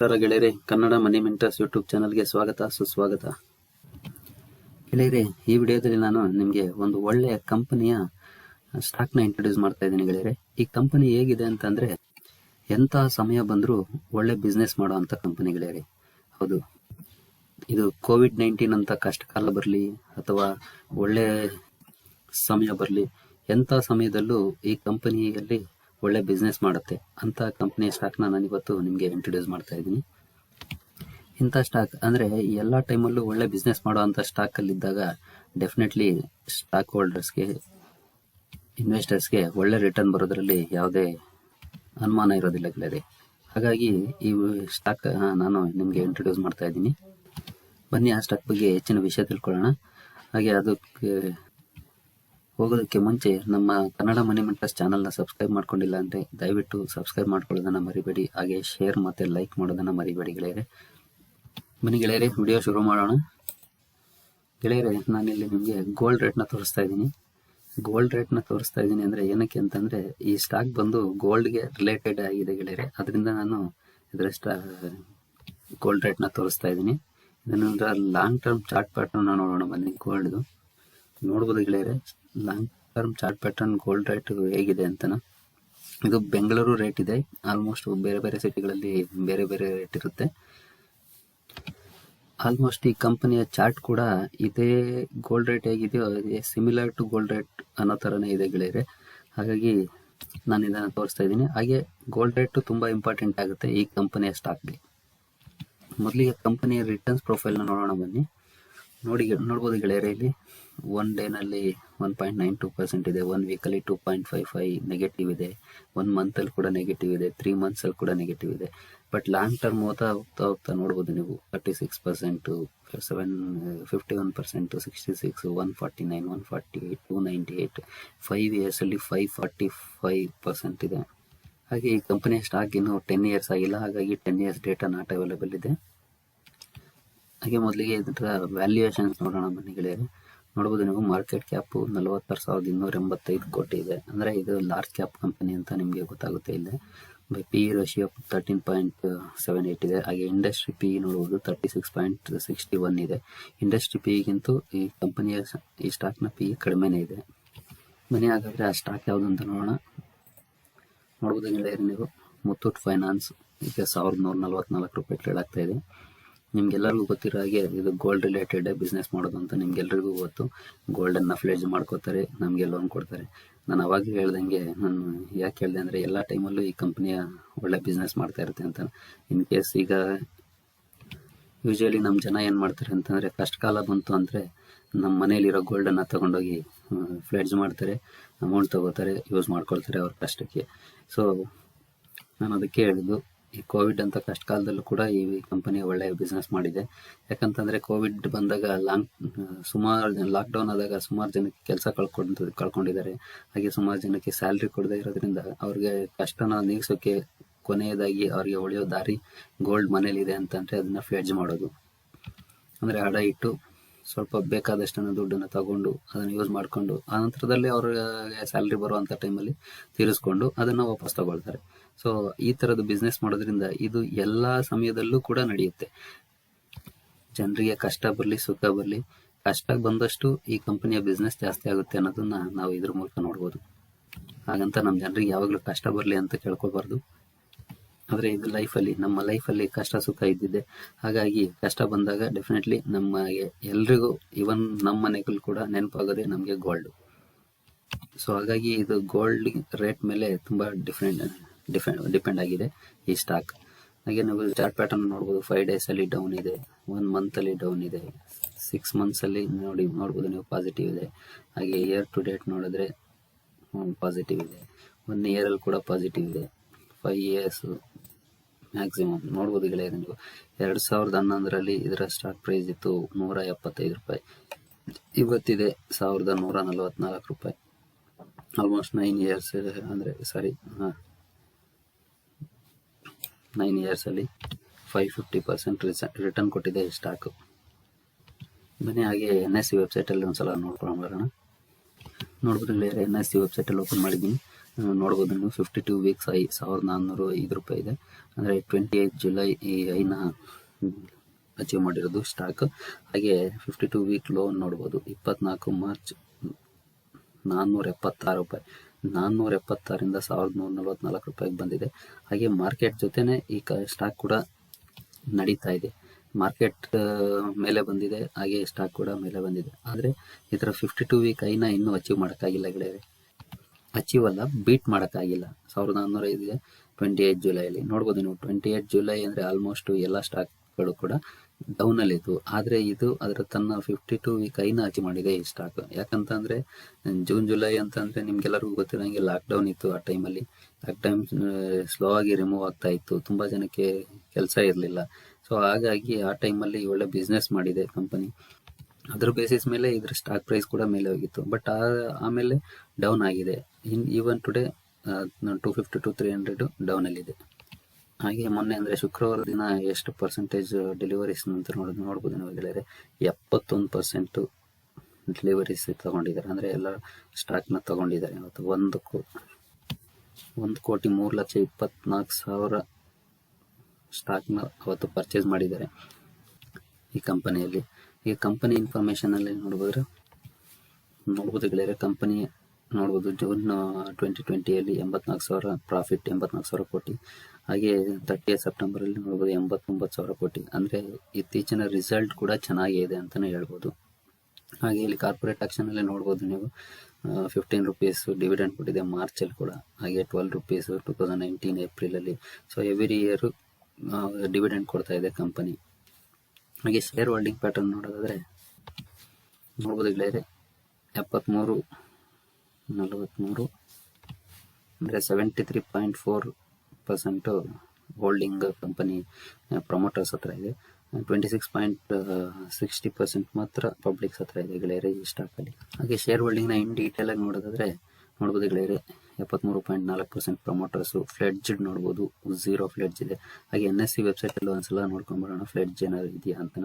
ನಮಸ್ಕಾರ ಗೆಳೆಯರೆ, Kannada money mentors YouTube ಚಾನಲ್ಗೆ ಸ್ವಾಗತ, ಸುಸ್ವಾಗತ. ಗೆಳೆಯರೆ, ಈ ವಿಡಿಯೋದಲ್ಲಿ ನಾನು ನಿಮಗೆ ಒಂದು ಒಳ್ಳೆಯ ಕಂಪನಿಯ ಸ್ಟಾಕ್ನ ಇಂಟ್ರೊಡ್ಯೂಸ್ ಮಾಡ್ತಾ ಇದ್ದೀನಿ ಗೆಳೆಯರೆ. ಈ ಕಂಪನಿ ಹೇಗಿದೆ ಅಂತಂದ್ರೆ ಎಂಥ ಸಮಯ ಬಂದರೂ ಒಳ್ಳೆ ಬಿಸ್ನೆಸ್ ಮಾಡೋ ಅಂಥ ಕಂಪನಿ ಗೆಳೆಯರೆ. ಹೌದು. ಇದು ಕೋವಿಡ್ ನೈನ್ಟೀನ್ ಅಂತ ಕಷ್ಟ ಕಾಲ ಬರಲಿ, ಅಥವಾ ಒಳ್ಳೆ ಸಮಯ ಬರಲಿ ಎಂಥ ಸಮಯದಲ್ಲೂ ಈ ಕಂಪನಿಯಲ್ಲಿ ಒಳ್ಳೆ ಬಿಸ್ನೆಸ್ ಮಾಡುತ್ತೆ ಅಂತ ಕಂಪ್ನಿಯ ಸ್ಟಾಕ್ನ ನಾನು ಇವತ್ತು ನಿಮಗೆ ಇಂಟ್ರೊಡ್ಯೂಸ್ ಮಾಡ್ತಾ ಇದ್ದೀನಿ. ಇಂಥ ಸ್ಟಾಕ್ ಅಂದರೆ ಎಲ್ಲ ಟೈಮಲ್ಲೂ ಒಳ್ಳೆ ಬಿಸ್ನೆಸ್ ಮಾಡೋ ಅಂಥ ಸ್ಟಾಕಲ್ಲಿದ್ದಾಗ ಡೆಫಿನೆಟ್ಲಿ ಸ್ಟಾಕ್ ಹೋಲ್ಡರ್ಸ್ಗೆ ಇನ್ವೆಸ್ಟರ್ಸ್ಗೆ ಒಳ್ಳೆ ರಿಟರ್ನ್ ಬರೋದ್ರಲ್ಲಿ ಯಾವುದೇ ಅನುಮಾನ ಇರೋದಿಲ್ಲ ಗೆಳೆಯರೆ. ಹಾಗಾಗಿ ಈ ಸ್ಟಾಕ್ ನಾನು ನಿಮಗೆ ಇಂಟ್ರೊಡ್ಯೂಸ್ ಮಾಡ್ತಾ ಇದ್ದೀನಿ. ಬನ್ನಿ ಆ ಸ್ಟಾಕ್ ಬಗ್ಗೆ ಹೆಚ್ಚಿನ ವಿಷಯ ತಿಳ್ಕೊಳ್ಳೋಣ. ಹಾಗೆ ಅದಕ್ಕೆ ಹೋಗೋದಕ್ಕೆ ಮುಂಚೆ ನಮ್ಮ ಕನ್ನಡ ಮನಿ ಮೆಂಟರ್ಸ್ ಚಾನಲ್ನ ಸಬ್ಸ್ಕ್ರೈಬ್ ಮಾಡ್ಕೊಂಡಿಲ್ಲ ಅಂದರೆ ದಯವಿಟ್ಟು ಸಬ್ಸ್ಕ್ರೈಬ್ ಮಾಡ್ಕೊಳ್ಳೋದನ್ನು ಮರಿಬೇಡಿ. ಹಾಗೆ ಶೇರ್ ಮತ್ತು ಲೈಕ್ ಮಾಡೋದನ್ನ ಮರಿಬೇಡಿ ಗೆಳೆಯರೆ. ಮನಿ ಗೆಳೆಯರೆ ವಿಡಿಯೋ ಶುರು ಮಾಡೋಣ. ಗೆಳೆಯರೆ, ನಾನಿಲ್ಲಿ ನಿಮಗೆ ಗೋಲ್ಡ್ ರೇಟ್ನ ತೋರಿಸ್ತಾ ಇದ್ದೀನಿ. ಗೋಲ್ಡ್ ರೇಟ್ನ ತೋರಿಸ್ತಾ ಇದ್ದೀನಿ ಅಂದರೆ ಏನಕ್ಕೆ ಅಂತಂದರೆ ಈ ಸ್ಟಾಕ್ ಬಂದು ಗೋಲ್ಡ್ಗೆ ರಿಲೇಟೆಡ್ ಆಗಿದೆ ಗೆಳೆಯರೆ. ಅದರಿಂದ ನಾನು ಇದರಷ್ಟ ಗೋಲ್ಡ್ ರೇಟ್ನ ತೋರಿಸ್ತಾ ಇದ್ದೀನಿ. ಇದನ್ನ ಲಾಂಗ್ ಟರ್ಮ್ ಚಾರ್ಟ್ ಪ್ಯಾಟ್ರನ್ನ ನೋಡೋಣ ಬನ್ನಿ ಗೋಲ್ಡ್ದು ನೋಡ್ಬೋದು ಗೆಳೆಯರೆ? Long term chart pattern gold rate ಹೇಗಿದೆ ಅಂತನ? ಇದು ಬೆಂಗಳೂರು ರೇಟ್ ಇದೆ. ಆಲ್ಮೋಸ್ಟ್ ಬೇರೆ ಬೇರೆ ಸಿಟಿಗಳಲ್ಲಿ ಬೇರೆ ಬೇರೆ ರೇಟ್ ಇರುತ್ತೆ. ಆಲ್ಮೋಸ್ಟ್ ಈ ಕಂಪನಿಯ ಚಾರ್ಟ್ ಕೂಡ ಇದೇ ಗೋಲ್ಡ್ ರೇಟ್ ಹೇಗಿದೆಯೋ, ಅದೇ ಸಿಮಿಲರ್ ಟು ಗೋಲ್ಡ್ ರೇಟ್ ಅನ್ನೋ ಥರನೇ ಇದೆ ಗೆಳೆಯರೆ. ಹಾಗಾಗಿ ನಾನು ಇದನ್ನು ತೋರಿಸ್ತಾ ಇದ್ದೀನಿ. ಹಾಗೆ ಗೋಲ್ಡ್ ರೇಟು ತುಂಬ ಇಂಪಾರ್ಟೆಂಟ್ ಆಗುತ್ತೆ ಈ ಕಂಪನಿಯ ಸ್ಟಾಕ್ಗೆ ಮೊದಲಿಗೆ ಕಂಪನಿಯ ರಿಟರ್ನ್ಸ್ ಪ್ರೊಫೈಲ್ನ ನೋಡೋಣ ಬನ್ನಿ. ನೋಡಿ ನೋಡ್ಬೋದು ಗೆಳೆಯರೆ, ಇಲ್ಲಿ one ಡೇನಲ್ಲಿ one point nine two percent ಇದೆ ಒನ್ ವೀಕಲ್ಲಿ two point five five negative ಇದೆ ಒನ್ ಮಂತಲ್ಲಿ ಕೂಡ ನೆಗೆಟಿವ್ ಇದೆ ತ್ರೀ ಮಂತ್ಸಲ್ಲಿ ಕೂಡ ನೆಗೆಟಿವ್ ಇದೆ. ಬಟ್ ಲಾಂಗ್ ಟರ್ಮ್ ಹೋಗ್ತಾ ಹೋಗ್ತಾ ಹೋಗ್ತಾ ನೋಡ್ಬೋದು ನೀವು thirty six percent seven fifty one percent sixty six one forty nine one forty eight two ninety eight five ಇಯರ್ಸಲ್ಲಿ five forty five percent ಇದೆ. ಹಾಗೆ ಈ ಕಂಪನಿಯ ಸ್ಟಾಕ್ ಇನ್ನೂ ಟೆನ್ ಇಯರ್ಸ್ ಆಗಿಲ್ಲ, ಹಾಗಾಗಿ ten years data not available ಇದೆ. ಹಾಗೆ ಮೊದಲಿಗೆ ಇದರ ವ್ಯಾಲ್ಯೂಯೇಷನ್ಸ್ ನೋಡೋಣ ಬನ್ನಿ ಗೆಳೆಯರೆ. ನೋಡ್ಬೋದು ನೀವು ಮಾರ್ಕೆಟ್ ಕ್ಯಾಪ್ ನಲವತ್ತಾರು ಸಾವಿರದ ಇನ್ನೂರ ಎಂಬತ್ತೈದು ಕೋಟಿ ಇದೆ. ಅಂದರೆ ಇದು ಲಾರ್ಜ್ ಕ್ಯಾಪ್ ಕಂಪನಿ ಅಂತ ನಿಮಗೆ ಗೊತ್ತಾಗುತ್ತೆ ಇಲ್ಲಿ. By P ratio thirteen point seven eight ಇದೆ. ಹಾಗೆ ಇಂಡಸ್ಟ್ರಿ ಪಿ ಇ ನೋಡ್ಬೋದು thirty six point sixty one ಇದೆ ಇಂಡಸ್ಟ್ರಿ ಪಿ ಇಗಿಂತೂ ಈ ಕಂಪನಿಯ ಈ ಸ್ಟಾಕ್ನ ಪಿ ಇ ಕಡಿಮೆನೇ ಇದೆ. ಮನೆ ಹಾಗಾದರೆ ಆ ಸ್ಟಾಕ್ ಯಾವುದು ಅಂತ ನೋಡೋಣ. ನೋಡ್ಬೋದು ಗೆಳೆಯರೆ ನೀವು ಮುತ್ತೂಟ್ ಫೈನಾನ್ಸ್ ಈಗ ಸಾವಿರದ ನೂರ ನಲ್ವತ್ನಾಲ್ಕು ರೂಪಾಯಿ ಟ್ರೇಡ್ ಆಗ್ತಾ ಇದೆ. ನಿಮ್ಗೆಲ್ಲರಿಗೂ ಗೊತ್ತಿರೋ ಹಾಗೆ ಇದು ಗೋಲ್ಡ್ ರಿಲೇಟೆಡ್ ಬಿಸ್ನೆಸ್ ಮಾಡೋದು ಅಂತ ನಿಮ್ಗೆಲ್ರಿಗೂ ಗೊತ್ತು. ಗೋಲ್ಡನ್ನು ಫ್ಲೇಜ್ ಮಾಡ್ಕೋತಾರೆ, ನಮಗೆ ಲೋನ್ ಕೊಡ್ತಾರೆ. ನಾನು ಅವಾಗ ಹೇಳ್ದಂಗೆ, ನಾನು ಯಾಕೆ ಹೇಳಿದೆ ಅಂದರೆ ಎಲ್ಲ ಟೈಮಲ್ಲೂ ಈ ಕಂಪ್ನಿಯ ಒಳ್ಳೆ ಬಿಸ್ನೆಸ್ ಮಾಡ್ತಾ ಇರುತ್ತೆ ಅಂತ. ಇನ್ ಕೇಸ್ ಈಗ ಯೂಶಲಿ ನಮ್ಮ ಜನ ಏನು ಮಾಡ್ತಾರೆ ಅಂತಂದರೆ ಕಷ್ಟ ಕಾಲ ಬಂತು ಅಂದರೆ ನಮ್ಮ ಮನೇಲಿರೋ ಗೋಲ್ಡನ್ನು ತಗೊಂಡೋಗಿ ಫ್ಲೆಡ್ಜ್ ಮಾಡ್ತಾರೆ ಅಮೌಂಟ್ ತಗೋತಾರೆ ಯೂಸ್ ಮಾಡ್ಕೊಳ್ತಾರೆ ಅವ್ರ ಕಷ್ಟಕ್ಕೆ. ಸೊ ನಾನು ಅದಕ್ಕೆ ಹೇಳಿದ್ದು ಈ ಕೋವಿಡ್ ಅಂತ ಕಷ್ಟ ಕಾಲದಲ್ಲೂ ಕೂಡ ಈ ಕಂಪನಿ ಒಳ್ಳೆಯ ಬಿಸ್ನೆಸ್ ಮಾಡಿದೆ. ಯಾಕಂತಂದರೆ ಕೋವಿಡ್ ಬಂದಾಗ ಲಾಂಗ್ ಸುಮಾರು ಲಾಕ್ಡೌನ್ ಆದಾಗ ಸುಮಾರು ಜನಕ್ಕೆ ಕೆಲಸ ಕಳ್ಕೊಂಡು ಕಳ್ಕೊಂಡಿದ್ದಾರೆ. ಹಾಗೆ ಸುಮಾರು ಜನಕ್ಕೆ ಸ್ಯಾಲ್ರಿ ಕೊಡದೇ ಇರೋದ್ರಿಂದ ಅವ್ರಿಗೆ ಕಷ್ಟನ ನೀಗಿಸೋಕ್ಕೆ ಕೊನೆಯದಾಗಿ ಅವ್ರಿಗೆ ಉಳಿಯೋ ದಾರಿ ಗೋಲ್ಡ್ ಮನೇಲಿದೆ ಅಂತಂದರೆ ಅದನ್ನು ಫೇಜ್ ಮಾಡೋದು. ಅಂದರೆ ಹಡ ಇಟ್ಟು ಸ್ವಲ್ಪ ಬೇಕಾದಷ್ಟನ್ನು ದುಡ್ಡನ್ನು ತಗೊಂಡು ಅದನ್ನು ಯೂಸ್ ಮಾಡಿಕೊಂಡು ಆ ನಂತರದಲ್ಲಿ ಅವ್ರಿಗೆ ಸ್ಯಾಲ್ರಿ ಬರುವಂಥ ಟೈಮಲ್ಲಿ ತೀರಿಸ್ಕೊಂಡು ಅದನ್ನು ವಾಪಸ್ ತಗೊಳ್ತಾರೆ. ಸೊ ಈ ತರದ ಬಿಸ್ನೆಸ್ ಮಾಡೋದ್ರಿಂದ ಇದು ಎಲ್ಲಾ ಸಮಯದಲ್ಲೂ ಕೂಡ ನಡೆಯುತ್ತೆ. ಜನರಿಗೆ ಕಷ್ಟ ಬರಲಿ, ಸುಖ ಬರಲಿ, ಕಷ್ಟ ಬಂದಷ್ಟು ಈ ಕಂಪನಿಯ ಬಿಸ್ನೆಸ್ ಜಾಸ್ತಿ ಆಗುತ್ತೆ ಅನ್ನೋದನ್ನ ನಾವು ಇದ್ರ ಮೂಲಕ ನೋಡ್ಬೋದು. ಹಾಗಂತ ನಮ್ಮ ಜನರಿಗೆ ಯಾವಾಗಲೂ ಕಷ್ಟ ಬರಲಿ ಅಂತ ಕೇಳ್ಕೋಬಾರ್ದು. ಆದರೆ ಇದು ಲೈಫಲ್ಲಿ ನಮ್ಮ ಲೈಫಲ್ಲಿ ಕಷ್ಟ, ಸುಖ ಇದ್ದಿದೆ ಹಾಗಾಗಿ ಕಷ್ಟ ಬಂದಾಗ ಡೆಫಿನೆಟ್ಲಿ ನಮಗೆ ಎಲ್ರಿಗೂ ಇವನ್ ನಮ್ಮ ಮನೆಗಳು ಕೂಡ ನೆನಪಾಗೋದೆ ನಮಗೆ ಗೋಲ್ಡ್ ಸೊ ಹಾಗಾಗಿ ಇದು ಗೋಲ್ಡ್ ರೇಟ್ ಮೇಲೆ ತುಂಬ ಡಿಫ್ರೆಂಟ್ ಡಿಫೆಂಡ್ ಡಿಪೆಂಡ್ ಆಗಿದೆ ಈ ಸ್ಟಾಕ್ ಹಾಗೆ ನಾವು ಚಾರ್ಟ್ ಪ್ಯಾಟರ್ನ್ ನೋಡ್ಬೋದು. ಫೈವ್ ಡೇಸಲ್ಲಿ ಡೌನ್ ಇದೆ. ಒನ್ ಮಂತಲ್ಲಿ ಡೌನ್ ಇದೆ. ಸಿಕ್ಸ್ ಮಂತ್ಸಲ್ಲಿ ನೋಡಿ, ನೋಡ್ಬೋದು ನೀವು ಪಾಸಿಟಿವ್ ಇದೆ. ಹಾಗೆ ಇಯರ್ ಟು ಡೇಟ್ ನೋಡಿದ್ರೆ ಪಾಸಿಟಿವ್ ಇದೆ. ಒನ್ ಇಯರಲ್ಲಿ ಕೂಡ ಪಾಸಿಟಿವ್ ಇದೆ. ಫೈವ್ ಇಯರ್ಸು ಮ್ಯಾಕ್ಸಿಮಮ್ ನೋಡ್ಬೋದು ಗೆಳೆಯರು ನೀವು. ಎರಡು ಸಾವಿರದ ಹನ್ನೊಂದರಲ್ಲಿ ಇದರ ಸ್ಟಾಕ್ ಪ್ರೈಸ್ ಇತ್ತು ನೂರ ಎಪ್ಪತ್ತೈದು ರೂಪಾಯಿ. ಇವತ್ತಿದೆ ಸಾವಿರದ ನೂರ ನಲವತ್ನಾಲ್ಕು ರೂಪಾಯಿ. ಆಲ್ಮೋಸ್ಟ್ ನೈನ್ ಇಯರ್ಸ್ ಅಂದರೆ ಸಾರಿ ಹಾಂ. ನೈನ್ ಇಯರ್ಸಲ್ಲಿ ಫೈವ್ ಫಿಫ್ಟಿ ಪರ್ಸೆಂಟ್ ರಿಟರ್ನ್ ಕೊಟ್ಟಿದೆ ಈ ಸ್ಟಾಕು ಬನ್ನಿ, ಹಾಗೆ ಎನ್ ಎಸ್ ಸಿ ವೆಬ್ಸೈಟಲ್ಲಿ ಒಂದು ಸಲ ನೋಡ್ಕೊಂಡು ಬರೋಣ ನೋಡ್ಬೋದು ಎನ್ ಎಸ್ ಸಿ ವೆಬ್ಸೈಟಲ್ಲಿ ಓಪನ್ ಮಾಡಿದ್ದೀನಿ. ನೋಡ್ಬೋದು ನೀವು. ಫಿಫ್ಟಿ ಟೂ ವೀಕ್ಸ್ ಐ, ಸಾವಿರದ ನಾನ್ನೂರು ಐದು ರೂಪಾಯಿ ಇದೆ. ಅಂದರೆ ಟ್ವೆಂಟಿ ಏಯ್ಟ್ ಜುಲೈ ಈ ಐನ ಅಚೀವ್ ಮಾಡಿರೋದು ಸ್ಟಾಕ್ ಹಾಗೆ ಫಿಫ್ಟಿ ಟೂ ವೀಕ್ ಲೋನ್ ನೋಡ್ಬೋದು. ಇಪ್ಪತ್ನಾಲ್ಕು ಮಾರ್ಚ್ ನಾನ್ನೂರ ಎಪ್ಪತ್ತಾರು ರೂಪಾಯಿ. ನಾನ್ನೂರ ಎಪ್ಪತ್ತಾರಿಂದ ಸಾವಿರದ ನೂರ ನಲವತ್ನಾಲ್ಕು ರೂಪಾಯಿಗೆ ಬಂದಿದೆ. ಹಾಗೆ ಮಾರ್ಕೆಟ್ ಜೊತೆನೆ ಈ ಸ್ಟಾಕ್ ಕೂಡ ನಡೀತಾ ಇದೆ. ಮಾರ್ಕೆಟ್ ಮೇಲೆ ಬಂದಿದೆ, ಹಾಗೆ ಸ್ಟಾಕ್ ಕೂಡ ಮೇಲೆ ಬಂದಿದೆ. ಆದರೆ ಇದರ ಫಿಫ್ಟಿ ಟು ವೀಕ್ ಐನ ಇನ್ನೂ ಅಚೀವ್ ಮಾಡೋಕ್ಕಾಗಿಲ್ಲ ಗೆಳೆಯರೆ. ಅಚೀವ್ ಅಲ್ಲ ಬೀಟ್ ಮಾಡೋಕ್ಕಾಗಿಲ್ಲ. ಸಾವಿರದ ನಾನ್ನೂರ ಐದಿದೆ ಟ್ವೆಂಟಿ ಏಯ್ಟ್ ಜುಲೈಲಿ ನೋಡ್ಬೋದು ನೀವು ಟ್ವೆಂಟಿ ಏಯ್ಟ್ ಜುಲೈ ಅಂದರೆ ಆಲ್ಮೋಸ್ಟ್ ಎಲ್ಲ ಸ್ಟಾಕ್ಗಳು ಕೂಡ ಡೌನಲ್ಲಿತ್ತು ಆದರೆ ಇದು ಅದರ ತನ್ನ ಫಿಫ್ಟಿ ಟು ವೀಕ್ ಐನ ಅಚೀವ್ ಮಾಡಿದೆ ಈ ಸ್ಟಾಕ್ ಯಾಕಂತಂದ್ರೆ ಜೂನ್ ಜುಲೈ ಅಂತಂದ್ರೆ ನಿಮ್ಗೆಲ್ಲರಿಗೂ ಗೊತ್ತಿರೋಂಗೆ ಲಾಕ್ಡೌನ್ ಇತ್ತು ಆ ಟೈಮಲ್ಲಿ ಲಾಕ್ ಟೈಮ್ ಸ್ಲೋ ಆಗಿ ರಿಮೂವ್ ಆಗ್ತಾ ಇತ್ತು. ತುಂಬಾ ಜನಕ್ಕೆ ಕೆಲಸ ಇರಲಿಲ್ಲ. ಸೊ ಹಾಗಾಗಿ ಆ ಟೈಮಲ್ಲಿ ಒಳ್ಳೆ ಬಿಸ್ನೆಸ್ ಮಾಡಿದೆ ಕಂಪನಿ ಅದ್ರ ಬೇಸಿಸ್ ಮೇಲೆ ಇದ್ರ ಸ್ಟಾಕ್ ಪ್ರೈಸ್ ಕೂಡ ಮೇಲೆ ಹೋಗಿತ್ತು. ಬಟ್ ಆಮೇಲೆ ಡೌನ್ ಆಗಿದೆ. In even today to fifty two three hundred ಡೌನಲ್ಲಿದೆ ಹಾಗೆ ಮೊನ್ನೆ ಅಂದರೆ ಶುಕ್ರವಾರ ದಿನ ಎಷ್ಟು ಪರ್ಸೆಂಟೇಜ್ ಡೆಲಿವರೀಸ್ ಅಂತ ನೋಡೋದು ನೋಡ್ಬೋದು ನೀವು ಗೆಳೆಯರೆ ಎಪ್ಪತ್ತೊಂದು ಪರ್ಸೆಂಟು ಡೆಲಿವರೀಸ್ ತಗೊಂಡಿದ್ದಾರೆ. ಅಂದರೆ ಎಲ್ಲ ಸ್ಟಾಕ್ನ ತಗೊಂಡಿದ್ದಾರೆ. ಇವತ್ತು ಒಂದು ಕೋ, ಒಂದು ಕೋಟಿ ಮೂರು ಲಕ್ಷ ಇಪ್ಪತ್ನಾಲ್ಕು ಸಾವಿರ ಸ್ಟಾಕ್ನ ಅವತ್ತು ಪರ್ಚೇಸ್ ಮಾಡಿದ್ದಾರೆ ಈ ಕಂಪನಿಯಲ್ಲಿ ಈ ಕಂಪನಿ ಇನ್ಫಾರ್ಮೇಷನಲ್ಲಿ ನೋಡ್ಬೋದ್ರೆ, ನೋಡ್ಬೋದು ಗೆಳೆಯರೆ ಕಂಪನಿ ನೋಡ್ಬೋದು ಜೂನ್ ಟ್ವೆಂಟಿ ಟ್ವೆಂಟಿಯಲ್ಲಿ ಎಂಬತ್ನಾಲ್ಕು ಸಾವಿರ ಪ್ರಾಫಿಟ್ ಎಂಬತ್ನಾಲ್ಕು ಸಾವಿರ ಕೋಟಿ. ಹಾಗೆ ತರ್ಟಿ ಸೆಪ್ಟೆಂಬರಲ್ಲಿ ನೋಡ್ಬೋದು, ಎಂಬತ್ತೊಂಬತ್ತು ಸಾವಿರ ಕೋಟಿ. ಅಂದರೆ ಇತ್ತೀಚಿನ ರಿಸಲ್ಟ್ ಕೂಡ ಚೆನ್ನಾಗಿದೆ ಅಂತಲೇ ಹೇಳ್ಬೋದು. ಹಾಗೆ ಇಲ್ಲಿ ಕಾರ್ಪೊರೇಟ್ ಆಕ್ಷನಲ್ಲಿ ನೋಡ್ಬೋದು ನೀವು. ಫಿಫ್ಟೀನ್ ರುಪೀಸ್ ಡಿವಿಡೆಂಡ್ ಕೊಟ್ಟಿದೆ ಮಾರ್ಚಲ್ಲಿ ಕೂಡ. ಹಾಗೆ twelve rupees two thousand nineteen ಏಪ್ರಿಲಲ್ಲಿ so every year dividend ಕೊಡ್ತಾ ಇದೆ ಕಂಪನಿ ಹಾಗೆ ಶೇರ್ ಹೋಲ್ಡಿಂಗ್ ಪ್ಯಾಟರ್ನ್ ನೋಡೋದಾದರೆ, ನೋಡ್ಬೋದು ಇಲ್ಲೇ ಎಪ್ಪತ್ತ್ಮೂರು ನಲವತ್ತ್ಮೂರು ಅಂದರೆ seventy three point four percent holding company promoters ಹತ್ರ ಇದೆ. Twenty six point sixty percent ಮಾತ್ರ ಪಬ್ಲಿಕ್ಸ್ ಹತ್ರ ಇದೆ ಗೆಳೆಯರೆ ಈ ಸ್ಟಾಕಲ್ಲಿ ಹಾಗೆ ಶೇರ್ ಹೋಲ್ಡಿಂಗ್ನ ಇನ್ ಆಗಿ ನೋಡೋದಾದ್ರೆ ನೋಡ್ಬೋದು ಗೆಳೆಯರೆ ಎಪ್ಪತ್ತ್ಮೂರು ಪಾಯಿಂಟ್ ನಾಲ್ಕು ಪರ್ಸೆಂಟ್ ಪ್ರಮೋಟರ್ಸು ಫ್ಲೆಡ್ಜ್ ನೋಡ್ಬೋದು ಝೀರೋ ಫ್ಲೆಡ್ಜ್ ಇದೆ. ಹಾಗೆ ಎನ್ ಎಸ್ ಸಿ ವೆಬ್ಸೈಟಲ್ಲೂ ಒಂದ್ಸಲ ನೋಡ್ಕೊಂಬರೋಣ ಫ್ಲೆಡ್ಜ್ ಏನಾದ್ರು ಇದೆಯಾ ಅಂತ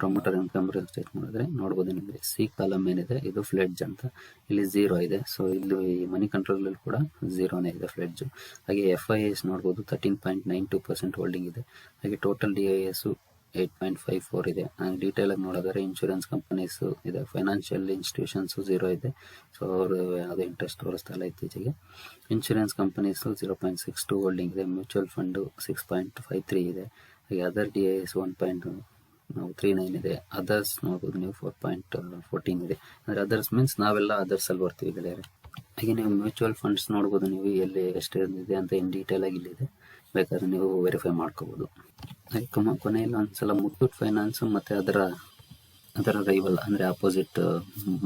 ಪ್ರಮೋಟರ್ ಇನ್ಕಮ್ ಚೆಕ್ ಮಾಡಿದ್ರೆ ನೋಡಬಹುದು ನಿಮಗೆ. ಸಿ ಕಾಲಮ್ ಏನಿದೆ, ಇದು ಫ್ಲೆಡ್ಜ್ ಅಂತ. ಇಲ್ಲಿ ಝೀರೋ ಇದೆ. ಸೊ ಇಲ್ಲಿ ಮನಿ ಕಂಟ್ರೋಲ್ ಅಲ್ಲಿ ಕೂಡ ಝೀರೋನೇ ಇದೆ ಫ್ಲೆಡ್ಜ್ ಹಾಗೆ ಎಫ್ ಐ ಎಸ್ ನೋಡ್ಬೋದು thirteen point nine two percent holding ಇದೆ. ಹಾಗೆ total D I S eight point five four ಇದೆ. ಡೀಟೇಲ್ ಆಗಿ ನೋಡಿದ್ರೆ ಇನ್ಶೂರೆನ್ಸ್ ಕಂಪನೀಸ್ ಇದೆ ಫೈನಾನ್ಷಿಯಲ್ ಇನ್ಸ್ಟಿಟ್ಯೂಷನ್ಸು ಝೀರೋ ಇದೆ. ಸೊ ಅವರು ಯಾವುದೇ ಇಂಟ್ರೆಸ್ಟ್ ತೋರಿಸ್ತಾ ಇಲ್ಲ ಇತ್ತೀಚೆಗೆ. Insurance companies zero point six two holding ಇದೆ. Mutual fund six point five three ಇದೆ. ಹಾಗೆ other D I S one point three nine ಇದೆ. ಅದರ್ಸ್ ನೋಡ್ಬೋದು ನೀವು ಫೋರ್ ಪಾಯಿಂಟ್ ಫೋರ್ಟೀನ್ ಇದೆ. ಅಂದರೆ ಅದರ್ಸ್ ಮೀನ್ಸ್ ನಾವೆಲ್ಲ ಅದರ್ಸಲ್ಲಿ ಬರ್ತೀವಿ ಗೆಳೆಯರೆ. ಹಾಗೆ ನೀವು ಮ್ಯೂಚುವಲ್ ಫಂಡ್ಸ್ ನೋಡ್ಬೋದು ನೀವು ಎಲ್ಲಿ ಎಷ್ಟು ಇದೆ ಅಂತ ಇನ್ ಡೀಟೇಲ್ ಆಗಿ ಇಲ್ಲಿದೆ. ಬೇಕಾದ್ರೆ ನೀವು ವೆರಿಫೈ ಮಾಡ್ಕೋಬೋದು. ಹಾಗೆ ಕೊನೆಯಲ್ಲಿ ಒಂದ್ಸಲ ಮುತ್ತೂಟ್ ಫೈನಾನ್ಸ್ ಮತ್ತು ಅದರ ಅದರ ರೈವಲ್ ಅಂದರೆ ಆಪೋಸಿಟ್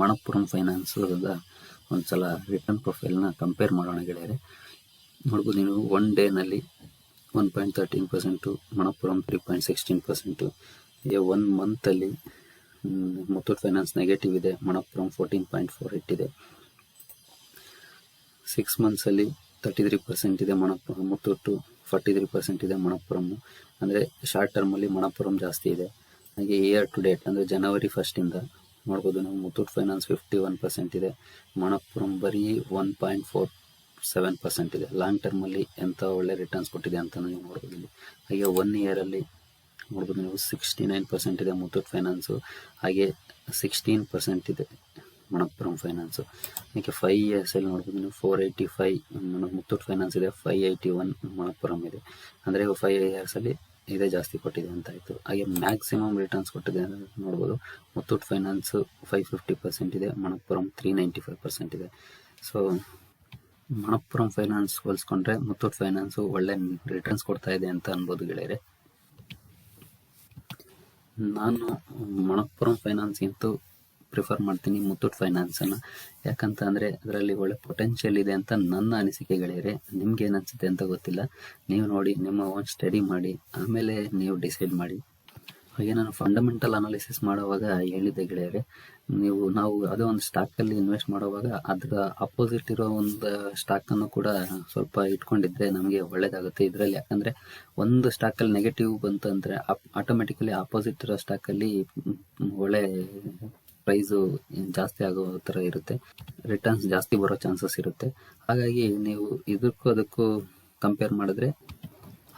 ಮಣಪ್ಪುರಂ ಫೈನಾನ್ಸ್ ಒಂದ್ಸಲ ರಿಟರ್ನ್ ಪ್ರೊಫೈಲ್ನ ಕಂಪೇರ್ ಮಾಡೋಣ ಗೆಳೆಯರೆ. ನೋಡ್ಬೋದು ನೀವು one ಡೇನಲ್ಲಿ one point thirteen percent Manappuram three point sixteen percent one ಮಂತಲ್ಲಿ Muthoot finance negative ಇದೆ. Manappuram fourteen point four eight ಇದೆ. ಸಿಕ್ಸ್ ಮಂತ್ಸಲ್ಲಿ ತರ್ಟಿ ತ್ರೀ ಪರ್ಸೆಂಟ್ ಇದೆ Manappuram. Muthoot forty three percent ಇದೆ ಮಣಪ್ಪುರಂ. ಅಂದರೆ ಶಾರ್ಟ್ ಟರ್ಮಲ್ಲಿ ಮಣಪ್ಪುರಂ ಜಾಸ್ತಿ ಇದೆ. ಹಾಗೆ ಇಯರ್ ಟು ಡೇಟ್ ಅಂದರೆ ಜನವರಿ ಫಸ್ಟಿಂದ ನೋಡ್ಬೋದು ನಾವು, Muthoot finance fifty one percent ಇದೆ. ಮಣಪ್ಪುರಂ ಬರೀ one point four seven percent ಇದೆ. ಲಾಂಗ್ ಟರ್ಮಲ್ಲಿ ಎಂಥ ಒಳ್ಳೆ ರಿಟರ್ನ್ಸ್ ಕೊಟ್ಟಿದೆ ಅಂತ ನೀವು ನೋಡ್ಬೋದು ಇಲ್ಲಿ. ಹಾಗೆ ಒನ್ ಇಯರಲ್ಲಿ ನೋಡ್ಬೋದು ನೀವು ಸಿಕ್ಸ್ಟಿ ನೈನ್ ಪರ್ಸೆಂಟ್ ಇದೆ ಮುತ್ತೂಟ್ ಫೈನಾನ್ಸು ಹಾಗೆ ಸಿಕ್ಸ್ಟೀನ್ ಪರ್ಸೆಂಟ್ ಇದೆ ಮಣಪ್ಪುರಂ ಫೈನಾನ್ಸು ಅದಕ್ಕೆ ಫೈವ್ ಇಯರ್ಸಲ್ಲಿ ನೋಡ್ಬೋದು ನೀವು four eighty five Muthoot finance ಇದೆ ಫೈವ್ ಏಯ್ಟಿ ಒನ್ ಮಣಪ್ಪುರಂ ಇದೆ. ಅಂದರೆ ಫೈವ್ ಇಯರ್ಸಲ್ಲಿ ಇದೇ ಜಾಸ್ತಿ ಕೊಟ್ಟಿದೆ ಅಂತ ಆಯಿತು. ಹಾಗೆ ಮ್ಯಾಕ್ಸಿಮಮ್ ರಿಟರ್ನ್ಸ್ ಕೊಟ್ಟಿದೆ ಅಂತ ನೋಡ್ಬೋದು Muthoot finance five fifty percent ಇದೆ, Manappuram three ninety five percent ಇದೆ. ಸೊ ಮಣಪ್ಪುರಂ ಫೈನಾನ್ಸ್ ಹೋಲಿಸ್ಕೊಂಡ್ರೆ ಮುತ್ತೂಟ್ ಫೈನಾನ್ಸು ಒಳ್ಳೆ ರಿಟರ್ನ್ಸ್ ಕೊಡ್ತಾ ಇದೆ ಅಂತ ಅನ್ಬೋದು ಗೆಳೆಯರೆ. ನಾನು ಮಣಪ್ಪುರಂ ಫೈನಾನ್ಸ್ಗಿಂತೂ ಪ್ರಿಫರ್ ಮಾಡ್ತೀನಿ ಮುತ್ತೂಟ್ ಫೈನಾನ್ಸನ್ನು ಯಾಕಂತ ಅಂದರೆ ಅದರಲ್ಲಿ ಒಳ್ಳೆ ಪೊಟೆನ್ಷಿಯಲ್ ಇದೆ ಅಂತ ನನ್ನ ಅನಿಸಿಕೆ ನಿಮ್ಗೆ ಏನು ಅನಿಸುತ್ತೆ ಅಂತ ಗೊತ್ತಿಲ್ಲ. ನೀವು ನೋಡಿ, ನಿಮ್ಮ ಓನ್ ಸ್ಟಡಿ ಮಾಡಿ, ಆಮೇಲೆ ನೀವು ಡಿಸೈಡ್ ಮಾಡಿ. ಹಾಗೆ ನಾನು ಫಂಡಮೆಂಟಲ್ ಅನಾಲಿಸಿಸ್ ಮಾಡುವಾಗ ಹೇಳಿದ್ದೆ ಗೆಳೆಯರೆ, ನೀವು, ನಾವು ಅದೇ ಒಂದು ಸ್ಟಾಕಲ್ಲಿ ಇನ್ವೆಸ್ಟ್ ಮಾಡುವಾಗ ಅದರ ಅಪೋಸಿಟ್ ಇರೋ ಒಂದು ಸ್ಟಾಕನ್ನು ಕೂಡ ಸ್ವಲ್ಪ ಇಟ್ಕೊಂಡಿದ್ರೆ ನಮಗೆ ಒಳ್ಳೇದಾಗುತ್ತೆ. ಇದರಲ್ಲಿ ಯಾಕಂದರೆ ಒಂದು ಸ್ಟಾಕಲ್ಲಿ ನೆಗೆಟಿವ್ ಬಂತು ಅಂದರೆ ಆಟೋಮೆಟಿಕಲಿ ಅಪೋಸಿಟ್ ಇರೋ ಸ್ಟಾಕಲ್ಲಿ ಒಳ್ಳೆ ಪ್ರೈಸು ಜಾಸ್ತಿ ಆಗೋ ಥರ ಇರುತ್ತೆ. ರಿಟರ್ನ್ಸ್ ಜಾಸ್ತಿ ಬರೋ ಚಾನ್ಸಸ್ ಇರುತ್ತೆ. ಹಾಗಾಗಿ ನೀವು ಇದಕ್ಕೂ ಅದಕ್ಕೂ ಕಂಪೇರ್ ಮಾಡಿದ್ರೆ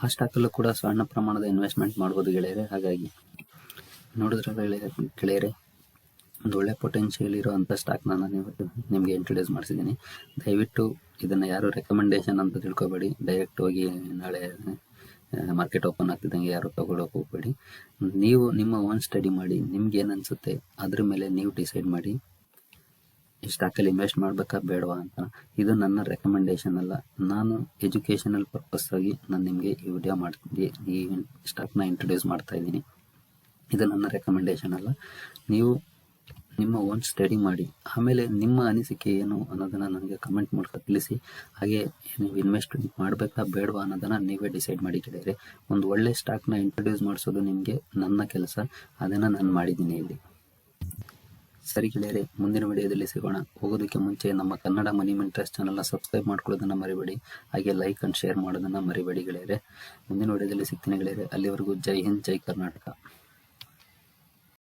ಆ ಸ್ಟಾಕಲ್ಲೂ ಕೂಡ ಸಣ್ಣ ಪ್ರಮಾಣದ ಇನ್ವೆಸ್ಟ್ಮೆಂಟ್ ಮಾಡ್ಬೋದು ಗೆಳೆಯರೆ. ಹಾಗಾಗಿ ನೋಡಿದ್ರಲ್ಲ ಗೆಳೆಯ ಗೆಳೆಯರೆ? ಒಂದು ಒಳ್ಳೆ ಪೊಟೆನ್ಷಿಯಲ್ ಇರೋವಂಥ ಸ್ಟಾಕ್ ನಾನು ನಿಮಗೆ ಇಂಟ್ರೊಡ್ಯೂಸ್ ಮಾಡಿಸಿದ್ದೀನಿ. ದಯವಿಟ್ಟು ಇದನ್ನು ಯಾರು ರೆಕಮೆಂಡೇಶನ್ ಅಂತ ತಿಳ್ಕೊಬೇಡಿ. ಡೈರೆಕ್ಟ್ ಹೋಗಿ ನಾಳೆ ಮಾರ್ಕೆಟ್ ಓಪನ್ ಆಗ್ತಿದ್ದಂಗೆ ಯಾರು ತಗೊಳ್ಳೋಕೆ ಹೋಗ್ಬೇಡಿ. ನೀವು ನಿಮ್ಮ ಓನ್ ಸ್ಟಡಿ ಮಾಡಿ, ನಿಮ್ಗೆ ಏನು ಅನಿಸುತ್ತೆ ಅದ್ರ ಮೇಲೆ ನೀವು ಡಿಸೈಡ್ ಮಾಡಿ. ಈ ಸ್ಟಾಕಲ್ಲಿ ಇನ್ವೆಸ್ಟ್ ಮಾಡಬೇಕಾ ಬೇಡವಾ ಅಂತ. ಇದು ನನ್ನ ರೆಕಮೆಂಡೇಶನ್ ಅಲ್ಲ. ನಾನು ಎಜುಕೇಷನಲ್ ಪರ್ಪಸ್ ಆಗಿ ನಾನು ನಿಮಗೆ ಈ ವಿಡಿಯೋ ಮಾಡ್ತಿದ್ದೆ ಈ ಸ್ಟಾಕ್ನ ಇಂಟ್ರೊಡ್ಯೂಸ್ ಮಾಡ್ತಾ ಇದ್ದೀನಿ. ಇದು ನನ್ನ ರೆಕಮೆಂಡೇಶನ್ ಅಲ್ಲ. ನೀವು ನಿಮ್ಮ ಓನ್ ಸ್ಟಡಿ ಮಾಡಿ. ಆಮೇಲೆ ನಿಮ್ಮ ಅನಿಸಿಕೆ ಏನು ಅನ್ನೋದನ್ನು ನನಗೆ ಕಮೆಂಟ್ ಮೂಲಕ ತಿಳಿಸಿ. ಹಾಗೆ ನೀವು ಇನ್ವೆಸ್ಟ್ಮೆಂಟ್ ಮಾಡಬೇಕಾ ಬೇಡವಾ ಅನ್ನೋದನ್ನು ನೀವೇ ಡಿಸೈಡ್ ಮಾಡಿ ಗೆಳೆಯರೆ ಒಂದು ಒಳ್ಳೆ ಸ್ಟಾಕ್ನ ಇಂಟ್ರೊಡ್ಯೂಸ್ ಮಾಡಿಸೋದು ನಿಮಗೆ ನನ್ನ ಕೆಲಸ. ಅದನ್ನು ನಾನು ಮಾಡಿದ್ದೀನಿ ಇಲ್ಲಿ. ಸರಿ ಗೆಳೆಯರೆ, ಮುಂದಿನ ವಿಡಿಯೋದಲ್ಲಿ ಸಿಗೋಣ. ಹೋಗೋದಕ್ಕೆ ಮುಂಚೆ ನಮ್ಮ ಕನ್ನಡ ಮನಿ ಇಂಟ್ರೆಸ್ಟ್ ಚಾನಲ್ನ ಸಬ್ಸ್ಕ್ರೈಬ್ ಮಾಡ್ಕೊಳ್ಳೋದನ್ನು ಮರಿಬೇಡಿ. ಹಾಗೆ ಲೈಕ್ ಅಂಡ್ ಶೇರ್ ಮಾಡೋದನ್ನು ಮರಿಬೇಡಿ ಗೆಳೆಯರೆ. ಮುಂದಿನ ವಿಡಿಯೋದಲ್ಲಿ ಸಿಗ್ತೀನಿ ಗೆಳೆಯರೆ. ಅಲ್ಲಿವರೆಗೂ ಜೈ ಹಿಂದ್, ಜೈ ಕರ್ನಾಟಕ.